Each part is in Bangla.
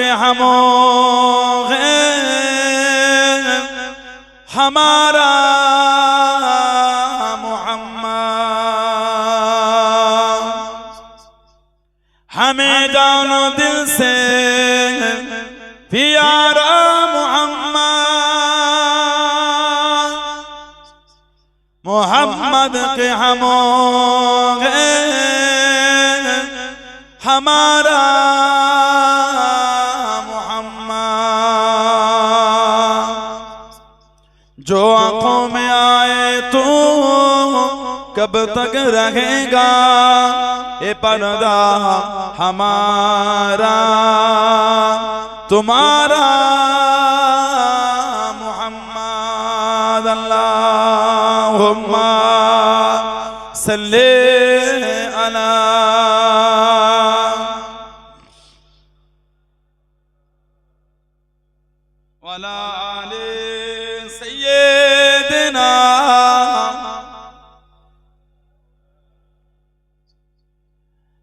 کہ ہمو ہمارا محمد ہمیں جانو دل سے پیارا محمد محمد کے ہمو ہمارا کب تک رہے گا اے پردہ ہمارا تمہارا محمد اللہم صلی اللہ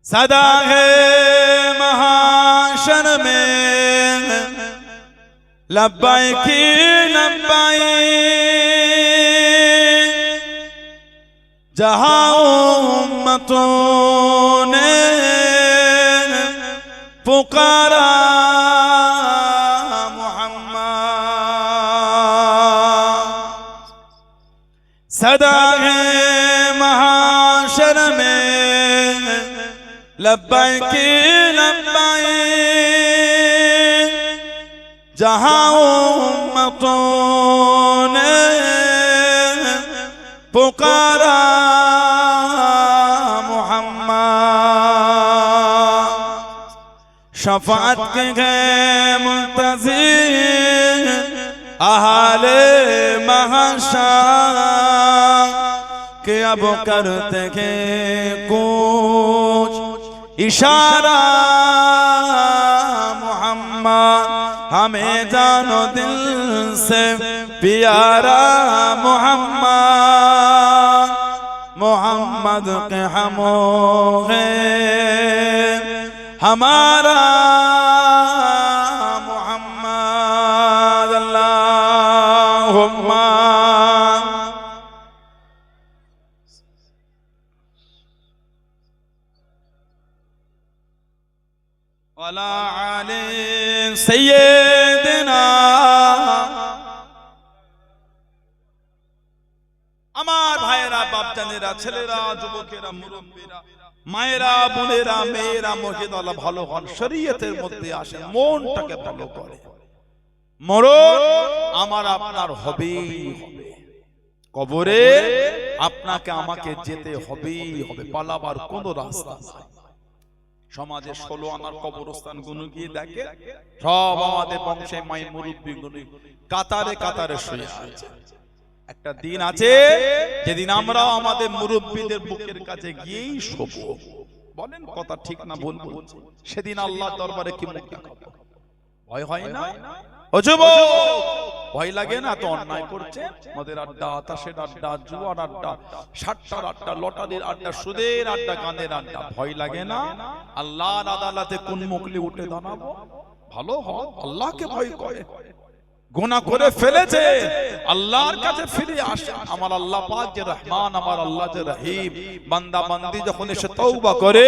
सदा है महाशन में लब्बाई की लब्बाई जहां उम्मतों ने पुकारा मोहम्मद सदा है महाशर में لبیک لبیک جہاں امتوں نے پکارا محمد شفاعت کے گئے منتظر اہل محشر کہ اب کرتے کہ کو कुछ इशारा मोहम्मद हमें जानो दिल से प्यारा मोहम्मद मोहम्मद के हम हैं हमारा বোনেরা মেয়েরা মহিদালা ভালো হন, শরীয়তের মধ্যে আসে মনটাকে ভালো করে। মরণ আমার আপনার হবে। কবরে আপনাকে আমাকে যেতে হবেই হবে, পালাবার কোন রাস্তা সমাজে ষোলো আনার কবরস্থানগুলো গিয়ে দেখে, সব আমাদের বংশে মাই মুরব্বী গুলো কাতারে কাতারে শুয়ে একটা দিন আছে, যেদিন আমরা আমাদের মুরব্বীদের বুকের কাছে গিয়েই শোব। বলেন কথা ঠিক না ভুল বলছি। সেদিন আল্লাহ দরবারে কি মুখ দেখাবো ভয় হয় না? ও ভয় লাগে না তো অন্যায় করছে? মদের আড্ডা তাসের আড্ডা জুয়ার আড্ডা সাতটার আড্ডা লটারির আড্ডা সুদের আড্ডা গানের আড্ডা ভয় লাগে না? আল্লাহর আদালতে কোন মুখলি উঠে দাঁড়াবো? ভালো হয় আল্লাহকে ভয় করে। গুনাহ করে ফেলেছে। আল্লাহর কাছে ফিরে আসে। আমার আল্লাহ পাক যে রহমান আমার আল্লাহ যে রহিম। বান্দা বান্দি যখন এসে তওবা করে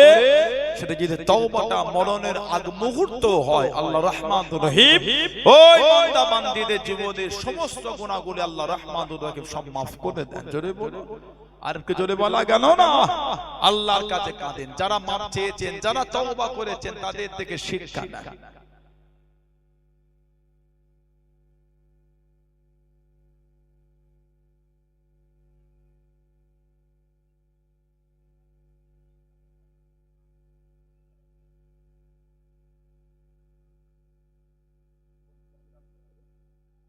সেটা যদি তওবাটা মরণের আগ মুহূর্ত হয় আল্লাহ রহমান রহিম। ওই বান্দা বান্দিদের জীবনের সমস্ত গুনাহগুলি আল্লাহ রহমান রহিম সব মাফ করে দেন। জোরে বলো আর একটু জোরে বলা গেল না? আল্লাহর কাছে কাঁদেন। যারা মাপ চেয়েছেন যারা তওবা করেছেন তাদের থেকে শিক্ষা নেন।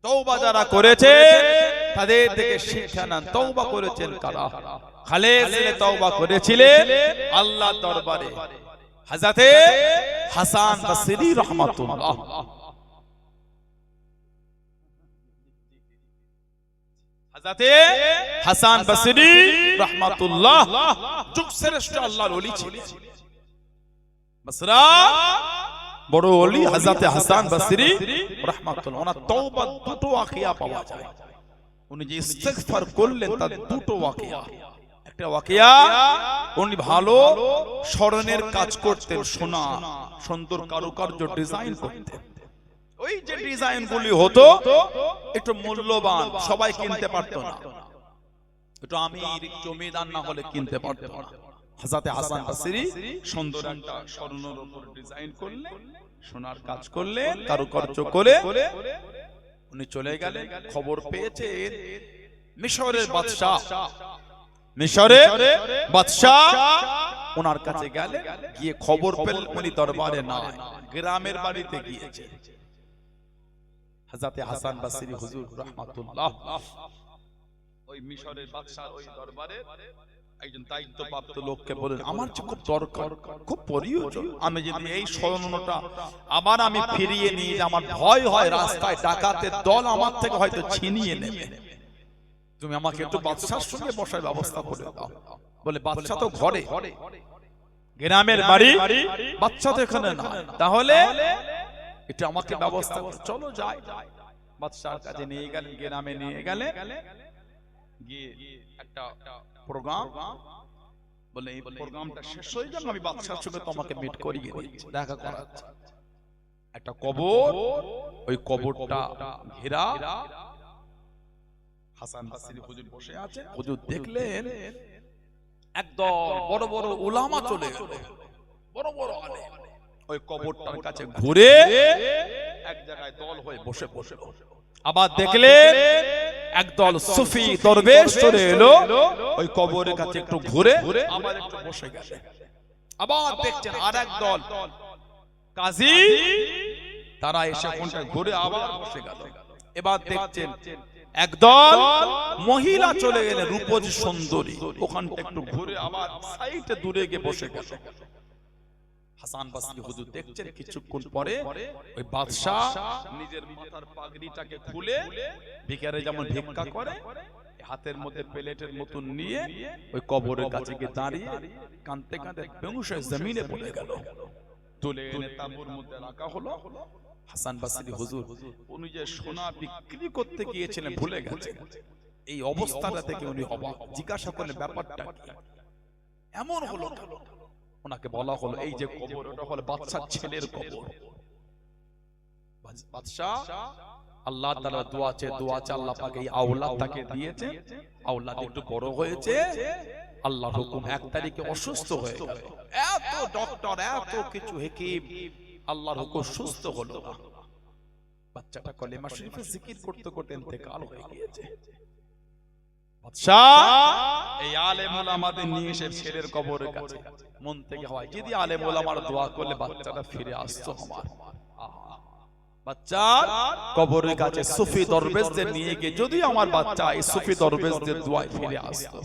তৌবা যারা করেছে তাদের থেকে শিক্ষা নেন তৌবা করেছেন কারা? খালেদ তৌবা করেছিলেন আল্লাহ দরবারে। হাজাতে হাসান বাসরি রহমাতুল্লাহ। হাজাতে হাসান বাসরি রহমাতুল্লাহ। যুগ শ্রেষ্ঠ আল্লাহর ওলি ছিলেন। বসরা বড় অলি হযরত হাসান বসরি রাহমাতুল্লাহ ওনার তওবা দুটো ওয়াকিয়া পাওয়া যায়। উনি যে ইস্তেগফার করলেন তার দুটো ওয়াকিয়া। একটা ওয়াকিয়া উনি ভালো স্মরণের কাজ করতেন সোনা সুন্দর কারুকার্য ডিজাইন করতেন। ওই যে ডিজাইন গুলি হতো একটু মূল্যবান সবাই কিনতে পারতো না। একটু আমি জমিদার না হলে কিনতে পারতো না। হাজাতে হাসান বাসরি সুন্দর একটা স্বর্ণের উপর ডিজাইন করলেন সোনার কাজ করলেন কারুকার্য করে উনি চলে গেলেন খবর পেয়েছে মিশরের বাদশাহ। মিশরে বাদশাহ ওনার কাছে গেলে গিয়ে খবর পেলেন উনি দরবারে না গ্রামের বাড়িতে গিয়েছে। হাজাতে হাসান বাসরি হুজুর রহমাতুল্লাহ। ওই মিশরের বাদশাহ ওই দরবারে একজন দায়িত্বপ্রাপ্ত লোককে বলেন আমার যে খুব দরকার খুব প্রয়োজন আমি যদি এই স্বর্ণটা আবার আমি ফিরিয়ে নিয়ে আমার ভয় হয় রাস্তায় ডাকাতের দল আমার থেকে হয়তো ছিনিয়ে নেবে। তুমি আমাকে একটু বাদশার সঙ্গে বসার ব্যবস্থা করে দাও। বলে বাদশা তো ঘরে। গ্রামের বাড়ি বাচ্চা তো এখানে না তাহলে এটা আমাকে ব্যবস্থা চলো যাই। বাদশার কাছে নিয়ে গেলেন গ্রামে নিয়ে গেলে গিয়ে দেখলেন একদম বড় বড় উলামা চলে বড় বড় ওই কবরটার কাছে ঘুরে এক জায়গায় দল হয়ে বসে বসে আবার দেখলেন একদল সুফি দরবেশ চলে এলো ওই কবরের কাছে একটু ঘুরে আবার একটু বসে গেছে। আবার দেখছেন আর দল। কাজী তারা এসে কোনটা ঘুরে আবার বসে গেল। এবার দেখছেন একদল মহিলা চলে গেলে রূপজি সুন্দরী। ওখানটা একটু ঘুরে আবার সাইডে দূরে গিয়ে বসে গেল। হাসান বাসরি হুজুর দেখছেন কিছুক্ষণ পরে ওই বাদশাহ নিজের মাথার পাগড়িটাকে খুলে ভিখারে যেমন ভিক্ষা করে হাতের মধ্যে প্লেটের মতন নিয়ে ওই কবরের কাছে গিয়ে দাঁড়িয়ে কাঁদতে কাঁদতে বেহুশ জমিনে পড়ে গেল। তুলে এনে তাঁবুর মধ্যে রাখা হলো হাসান বাসরি হুজুর। উনি যে সোনা বিক্রি করতে গিয়েছিলেন ভুলে গেছেন। এই অবস্থাটা থেকে উনি অবাক জিজ্ঞাসা করলেন ব্যাপারটা এমন হলো? ওনাকে বলা হলো এই যে কবর ওটা হলো বাচ্চার ছেলের কবর। বাদশাহ আল্লাহ তাআলা দোয়া চেয়ে দোয়া চেয়ে আল্লাহ পাক এই আওলাদ তাকে দিয়েছে। আওলাদ একটু বড় হয়েছে। আল্লাহ হুকুম এক তারিখে অসুস্থ হয়ে গেল। এত ডক্টর এত কিছু হেকিম আল্লাহর হুকুম সুস্থ হলো না। বাচ্চাটা কলেমা শরীফে জিকির করতে করতে ইন্তেকাল হয়ে গিয়েছে। এই আলেম ওলামাদের নিয়ে এসে ছেলের কবরের কাছে মন থেকে হয় যদি আলেম ওলামার দোয়া করলে বাচ্চাটা ফিরে আসতো আমার। বাচ্চার কবরের কাছে সুফি দরবেশদের নিয়ে গিয়ে যদি আমার বাচ্চা এই সুফি দরবেশদের দোয়ায় ফিরে আসতো।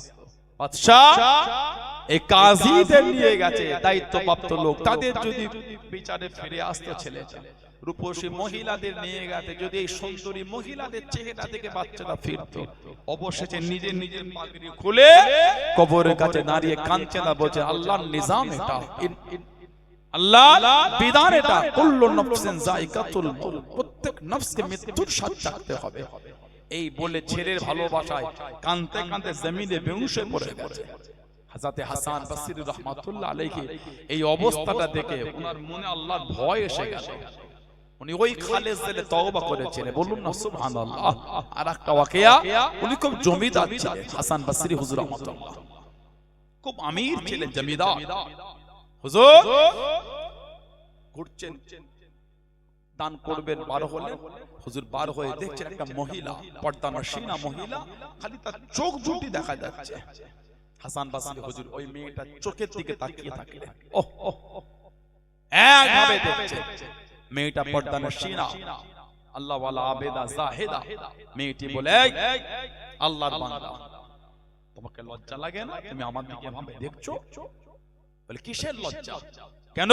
বাদশাহ এই কাজীদের নিয়ে গেছে দায়িত্বপ্রাপ্ত লোক। তাদের যদি বিচারে ফিরে আসতো ছেলেটা। রূপসী মহিলাদের নিয়ে গেছে। যদি এই সুন্দরী মহিলাদের চেহারা থেকে বাচ্চাটা ফিরতো, অবশেষে নিজের নিজের পাগড়ি খুলে কবরের কাছে দাঁড়িয়ে কাঁদছে না, বলছে, আল্লাহর নিজাম এটা। এই বলে ভালোবাসায় পড়ে হাসান এই অবস্থাটা দেখে ওনার মনে ভয় এসে গেল। উনি ওই খালে জেলে তওবা করেছিলেন বলুন না, সুবহানাল্লাহ। আর একটা ওয়াকিয়া, উনি খুব জমিদার ছিলেন, হাসান বাসরি হুজুর রহমাতুল্লাহ। খুব আমির ছিলেন, জমিদার। হুজুর, ঘুরছেন, দান করবেন বার হলে। হুজুর বার হয়ে দেখছেন একটা মহিলা, পর্দা নসীনা মহিলা, খালি তার চোখ দুটি দেখা যাচ্ছে। হাসান বাসরি হুজুর ওই মেয়েটা চোখের দিকে তাকিয়ে থাকলেন। ওহ। একভাবে দেখছে মেয়েটা পর্দা নসীনা আল্লাহ ওয়ালা আবেদা জাহেদা। মেয়েটি বলে "এই, আল্লাহর বান্দা। তোমাকে লজ্জা লাগে না? তুমি আমার দিকে এভাবে দেখছ? বলে কিসের লজ্জা? কেন?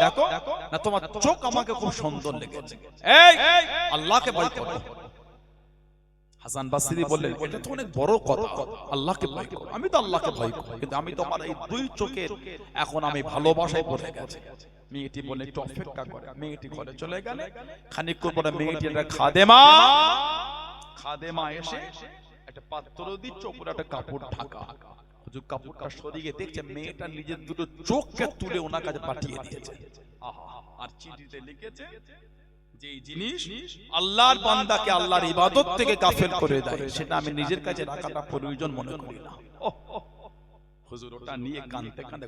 দেখো না তোমার চোখ আমাকে খুব সুন্দর লেগেছে। এই আল্লাহকে ভয় করো। হাসান বাসরি বললেন এটা তো অনেক বড় কথা। আল্লাহকে ভয় করো। আমি তো আল্লাহকে ভয় করি। কিন্তু আমি তো আমার এই দুই চোখের এখন আমি ভালোবাসায় পড়ে গেছে। মেয়েটি বলে একটু অপেক্ষা করে মেয়েটি ঘরে চলে গেলে খানিকক্ষণ পরে মেয়েটি একটা খাদেমা খাদেমা এসে একটা পাত্র দিচ্ছে উপরে একটা কাপড় ঢাকা হুজুর কাপড়টা সরিয়ে দেখছে মেয়েটা নিজের দুটো চোখকে তুলে ওনার কাছে পাঠিয়ে দিয়েছে আর চিঠিতে লিখেছে যে জিনিস আল্লাহর বান্দাকে আল্লাহর ইবাদত থেকে গাফেল করে দেয় সেটা আমি নিজের কাছে রাখাটা প্রয়োজন মনে করি না হুজুর ওটা নিয়ে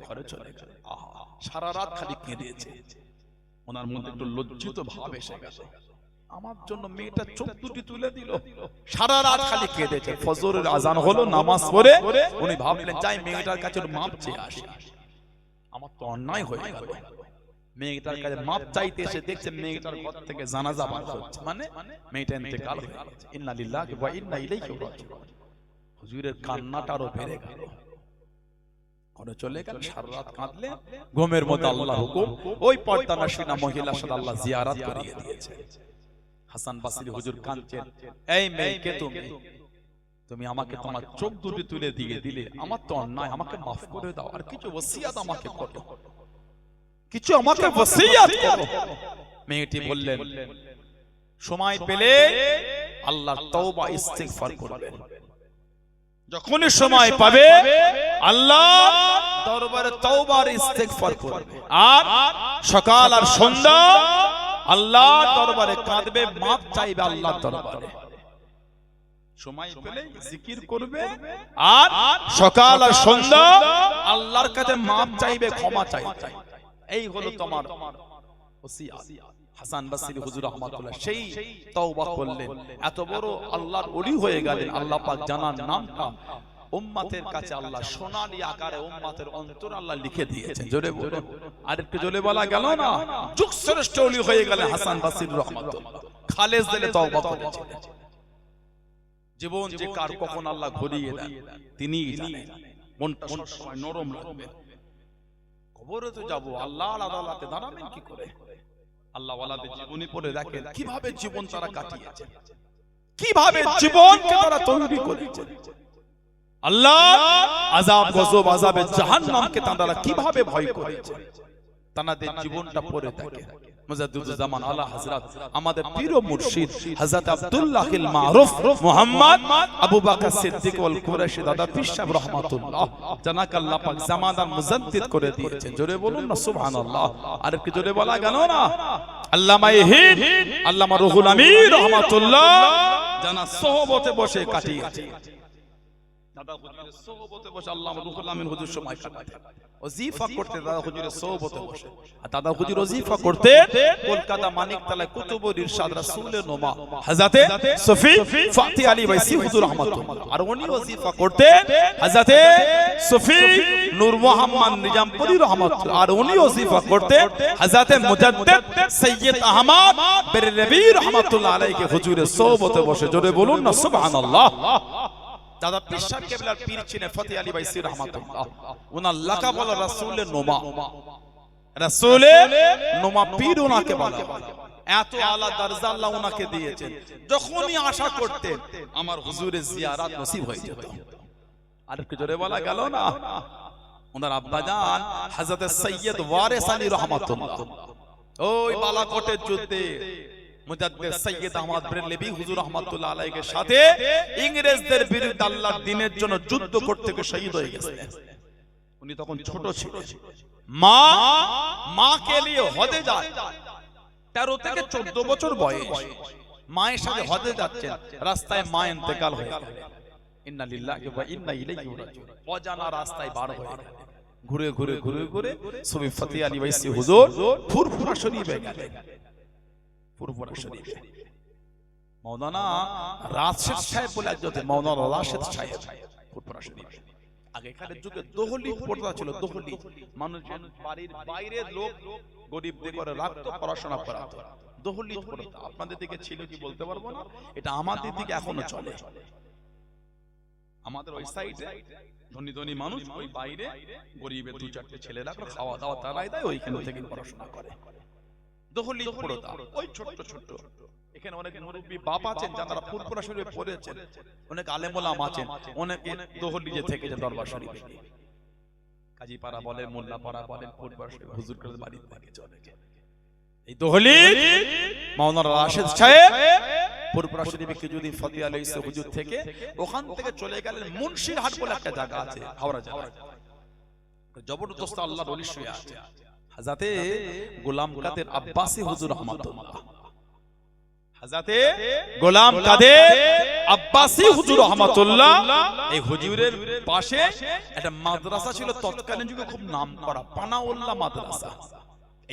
ঘরে চলে গেল। সারা রাত খালি কেঁদেছে। ওনার মধ্যে একটু লজ্জিত ভাব এসে আমার জন্য মেয়েটা চোখ দুটি তুলে দিল। সারা রাত খালি কেঁদেছে। ফজরের আজান হলো নামাজ পড়ে উনি ভাবলেন যাই মেয়েটার কাছে মাপ চেয়ে আসি। আমার তো অন্যায় হয়ে গেল। মেয়েটার কাছে মাপ চাইতে এসে দেখছে মেয়েটার ঘর থেকে জানাজা বার হচ্ছে। মানে মেয়েটা ইন্তেকাল হয়ে গেছে ইন্না লিল্লাহি ওয়া ইন্না ইলাইহি রাজিউন হুজুরের কান্নাটা আরও বেড়ে গেল ঘরে চলে গেল সারা রাত কাঁদলে ঘুমের মধ্যে আল্লাহ হুকুম ওই পর্দা নাসিনা মহিলার সাথে আল্লাহ জিয়ারাত করিয়ে দিয়েছে। হাসান বাসরি হুজুর কাঁদছেন এই মেয়ে কে তুমি? তুমি? আমাকে তোমার চোখ দুটি তুলে দিয়ে দিলে আমার তো অন্যায় আমাকে মাফ করে দাও আর কিছু ওসিয়াত আমাকে করো। কিছু আমাকে ওসিয়াত করো। মেয়েটি বললেন সময় পেলে আল্লাহ তওবা ইস্তিগফার করবেন। যখনই সময় পাবে আল্লাহ দরবারে তওবার ইস্তেগফার করবে। আর সকাল আর সন্ধ্যা আল্লাহ দরবারে কাঁদবে মাপ চাইবে আল্লাহ দরবারে। সময় পেলে জিকির করবে আর সকাল আর সন্ধ্যা আল্লাহর কাছে মাপ চাইবে ক্ষমা চাইবে এই হলো তোমার ওসিয়াত। হাসান বাসরি হুজুর রহমাতুল্লাহ সেই তওবা করলেন। এত বড় আল্লাহর ওলি হয়ে গেলেন আল্লাহ পাক জানার নামটা উম্মাতের কাছে আল্লাহ সোনালী আকারে উম্মাতের অন্তর আল্লাহ লিখে দিয়েছেন। জোরে বলুন। আর একটু জোরে বলা গেল না? যুগ শ্রেষ্ঠ ওলি হয়ে গেলেন হাসান বাসরি রহমাতুল্লাহ। খালেজ দিলে তওবা করেছিলেন জীবন যে কার কখন আল্লাহ ঘুরিয়ে দেন তিনি জানেন। মনটা সবসময় নরম রাখবেন। কবরে তো যাব আদালতে দাঁড়াবেন কি করে? আল্লাহ ওয়ালাদের জীবনী পড়ে দেখেন কীভাবে জীবন তারা কাটিয়েছে। কীভাবে জীবনকে তারা তৈরি করেছে। আল্লাহ আযাব গজব আযাবে জাহান্নামকে তারা কীভাবে ভয় করেছে? তাদের জীবনটা পড়ে থাকে মুজাদ্দুজ্জামান আলা হযরত আমাদের পীর ও মুর্শিদ হযরত আব্দুল্লাহিল মারুফ মুহাম্মদ আবু বকর সিদ্দিক ওয়াল কুরাইশি দাদা পীর রাহমাতুল্লাহ। জানাক আল্লাহ পাক জামানার মুজাদ্দিদ করে দিয়েছেন। জোরে বলুন না সুবহানাল্লাহ। আর কি জোরে বলা গেল না? আল্লামা ইহিদ আল্লামা রুহুল আমিন রাহমাতুল্লাহ। জানা সোহবতে বসে কাটিয়েছে। দাদা হুজুরের সোহবতে বসে আল্লামা রুহুল আমিন হুজুর সময় কাটাতে। ওজিফা করতে দাদা হুজুরের সোহবতে বসে। আর দাদা হুজুর ওজিফা করতে কলকাতা মানিকতলায় কুতুবুর ইরশাদ রাসূলের নোমা হযরতে সফি ফাতি আলী বাইসি হুজুর রহমাতুল্লাহ। আর উনি ওজিফা করতে হযরতে সফি নূর মোহাম্মদ নিজামপুরি রহমাতুল্লাহ। আর উনি ওজিফা করতে হযরতে মুজাদ্দিদ সৈয়দ আহমদ বেরলবী রহমাতুল্লাহ আলাইহি হুজুরের সোহবতে বসে। জোরে বলুন না সুবহানাল্লাহ। দাদা পীর কেবলার পীর ছিলেন ফতি আলী বাইসি রহমাতুল্লাহ। ওনার লাকাব হলো রাসূলের নোমা। রাসূলের নোমা পীর ওনাকে বলা এত আলা দরজা আল্লাহ ওনাকে দিয়েছেন। যখনই আশা করতেন আমার হুজুরের জিয়ারাত নসিব হয়ে যেত। আর একটু জোরে বলা গেল না? ওনার আব্বাজান হযরত সৈয়দ ওয়ারিস আলী রহমাতুল্লাহ। ওই বালাকোটের যুদ্ধে মুজাদ্দিদ সৈয়দ আহমদ ব্রেলভি হুজুর রহমাতুল্লাহ আলাইহির সাথে ইংরেজদের বিরুদ্ধে আল্লাহর দ্বীনের জন্য যুদ্ধ করতে গিয়ে শহীদ হয়ে গেছিলেন উনি তখন ছোট ছিলেন মা মাকে নিয়ে হদে যায়। তেরো থেকে চোদ্দ বছর বয়স। মায়ের সাথে হদে যাচ্ছেন। রাস্তায় মা ইন্তেকাল হয়ে গেল ইন্না লিল্লাহি ওয়া ইন্না ইলাইহি রাজিউন। অজানা রাস্তায় বার হয়ে গেল। ঘুরে ঘুরে ঘুরে ঘুরে সুবি ফতি আলী বাইসি হুজুর ফুরফুরা শরীফে গেলেন। শরীফে মাওলানা রাশেদ সাহেব বলে একজন মাওলানা রাশেদ সাহেব। ফুরফুরা শরীফে আগেকার যুগে দহলি ছিল দহলি। মানুষ বাড়ির বাইরের লোক গরিবদের করে রাখতো পড়াশোনা করাতো। দহলি আপনাদের দিকে ছিল কি বলতে পারব না? এটা আমাদের দিকে এখনও চলে। আমাদের ওই সাইডে ধনী ধনী মানুষ ওই বাইরে গরিবের দু চারটে ছেলেরা খাওয়া দাওয়া তারাই দেয় ওইখান থেকে পড়াশোনা করে। দহলি পড়তা ওই ছোট্ট ছোট্ট। এখানে অনেক মুরব্বী বাপ আছেন যারা ফুরফুরা শরীফে পড়েছেন। অনেক আলেমলাম আছেন। অনেকে দহলি যে থেকে যে দরবার শরীফে। বলেন ফুরফুরা শরীফ হুজুর করে থেকে চলে এই দহলি মাওলানা রাশেদ সাহেব ফুরফুরা শরীফে ফতি আলী হুজুর থেকে ওখান থেকে চলে গেলেন মুন্সির হাট বলে একটা জায়গা আছে হাওড়া জবরদস্ত আল্লাহর ওলি শুয়ে আছে। হাজাতে গোলাম কাদের আব্বাসি হুজুর রহমাতুল্লাহ। হাজাতে গোলাম কাদের আব্বাসি হুজুর রহমাতুল্লাহ। এই হুজুরের পাশে একটা মাদ্রাসা ছিল তৎকালীন যুগে খুব নাম করা পানাউল্লাহ মাদ্রাসা।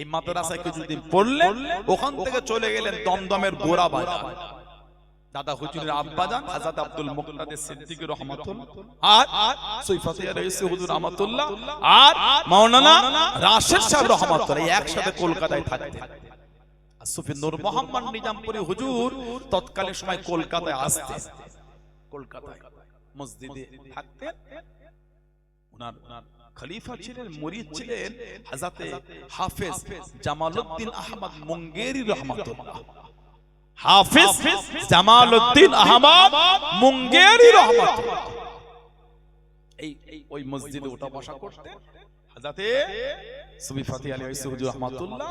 এই মাদ্রাসায় কিছুদিন পড়লেন ওখান থেকে চলে গেলেন দমদমের গোড়া বাজার। দাদা হুজুরের আব্বাজান আব্দুল মুক্তাদির সিদ্দিক রহমাতুল্লাহ। আর সৈফাতিয়া রইসি হুজুর রহমাতুল্লাহ। আর মাওলানা রাশেদ সাহেব রহমাতুল্লাহ। একসাথে কলকাতায় থাকতেন। মোহাম্মদ নিজামপুরি হুজুর তৎকালীন সময় কলকাতায় আসতেন। কলকাতায় মসজিদে থাকতেন। ওনার খলিফা ছিলেন মুরিদ ছিলেন হাজাতে হাফেজ জামালউদ্দিন আহমদ মুঙ্গেরি রহমাতুল্লাহ। হাফিজ জামালউদ্দিন আহমদ মুঙ্গেরি রহমাতুল্লাহ এই ওই মসজিদে ওঠা বসা করতে হাজাতে সুবি ফাতি আলী ওয়াইসি হুজুর রহমাতুল্লাহ।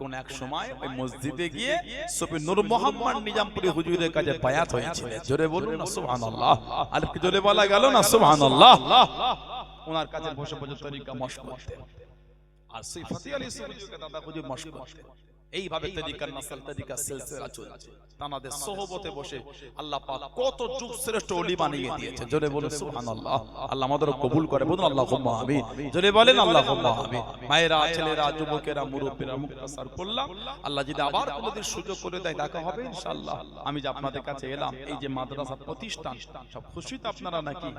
কোন এক সময় ওই মসজিদে গিয়ে সুবি নূর মোহাম্মদ নিজামপুরি হুজুরের কাছে বায়াত হয়েছিল। জোরে বলুন না সুবহানাল্লাহ। আর কি জোরে বলা গেল না সুবহানাল্লাহ? ওনার কাছে বসে বসে তরিকা মশক করতেন। আর সুবি ফাতি আলী হুজুরকে দাদা হুজুর মশক করতেন। এইভাবে তরিকার নাসল তরিকার সিলসিলা চলছে। তানাদের সোহবতে বসে আল্লাহ পাক কত যুগ শ্রেষ্ঠ ওলি বানিয়ে দিয়েছে। জোরে বলুন সুবহানাল্লাহ। আল্লাহ আমাদের কবুল করে বলুন আল্লাহুম্মা আমিন। জোরে বলেন আল্লাহুম্মা আমিন। মায়েরা ছেলেরা যুবকেরা মুরব্বীরা মুক্তাসার করলাম। আল্লাহ যদি আবার কোনোদিন সুযোগ করে দেয় দেখা হবে ইনশাআল্লাহ। আমি যে আপনাদের কাছে এলাম এই যে মাদ্রাসা প্রতিষ্ঠান সব খুশি তো আপনারা নাকি?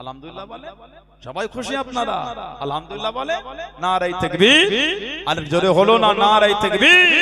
আলহামদুলিল্লাহ বলে সবাই খুশি আপনারা আলহামদুলিল্লাহ বলে নারাই তাকবীর আর জোরে হলো না নারাই তাকবীর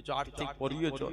কিছু আর্থিক প্রয়োজন।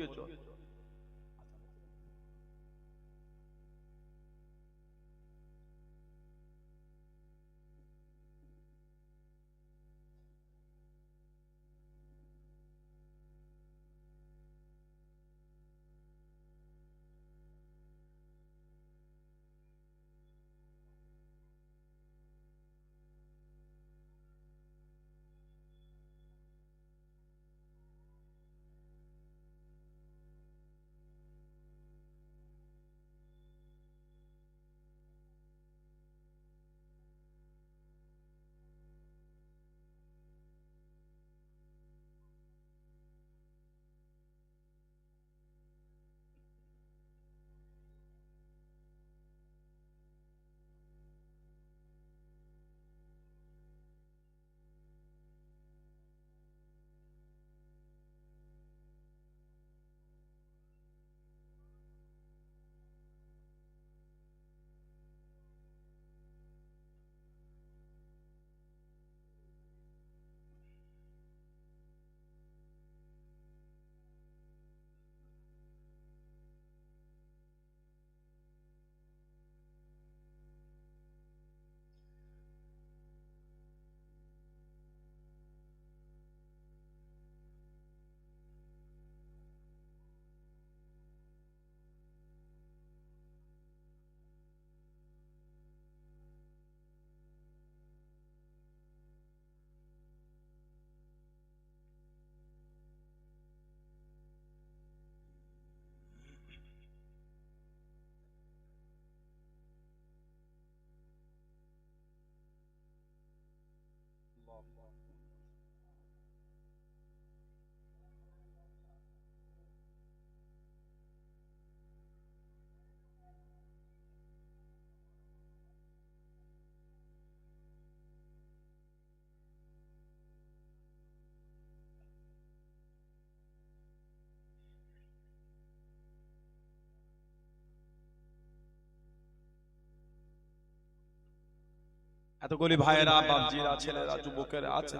এতগুলি ভাইয়েরা, বাপজিরা, ছেলেরা, যুবকেরা আছে।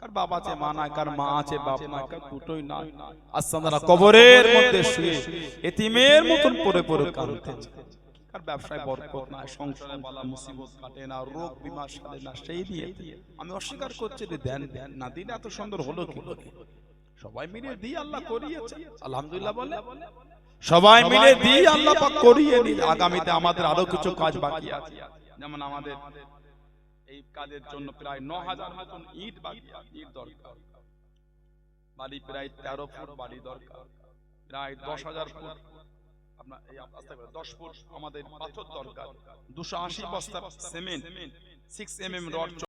কার বাবা আছে, মা নাই, কার মা আছে, বাপ নাই, কার দুটোই নাই। আসাদারা কবরের মধ্যে শুয়ে এতিমের মতন পড়ে পড়ে কাঁদতেছে কার ব্যবসায় বরকত নাই সংসারে বালা মুসিবত কাটে না, রোগ বিমার সাথে না, সেই দিয়ে আমি অস্বীকার করছি যে দেন দেন না দিলে এত সুন্দর হলো কি? সবাই মিলে দিয়ে আল্লাহ করিয়েছে। আলহামদুলিল্লাহ বলে। সবাই মিলে দিয়ে আল্লাহ পাক করিয়ে নিল আগামীতে আমাদের আরও কিছু কাজ বাকি আছে। যেমন আমাদের এই কাজের জন্য প্রায় ন হাজার মতন ইট বাকি ইট দরকার। বাড়ি প্রায় তেরো ফুট বাড়ি দরকার। প্রায় দশ হাজার ফুট আপনার এই দশ ফুট আমাদের পাথর দরকার। দুশো আশি বস্তা cement six M M rod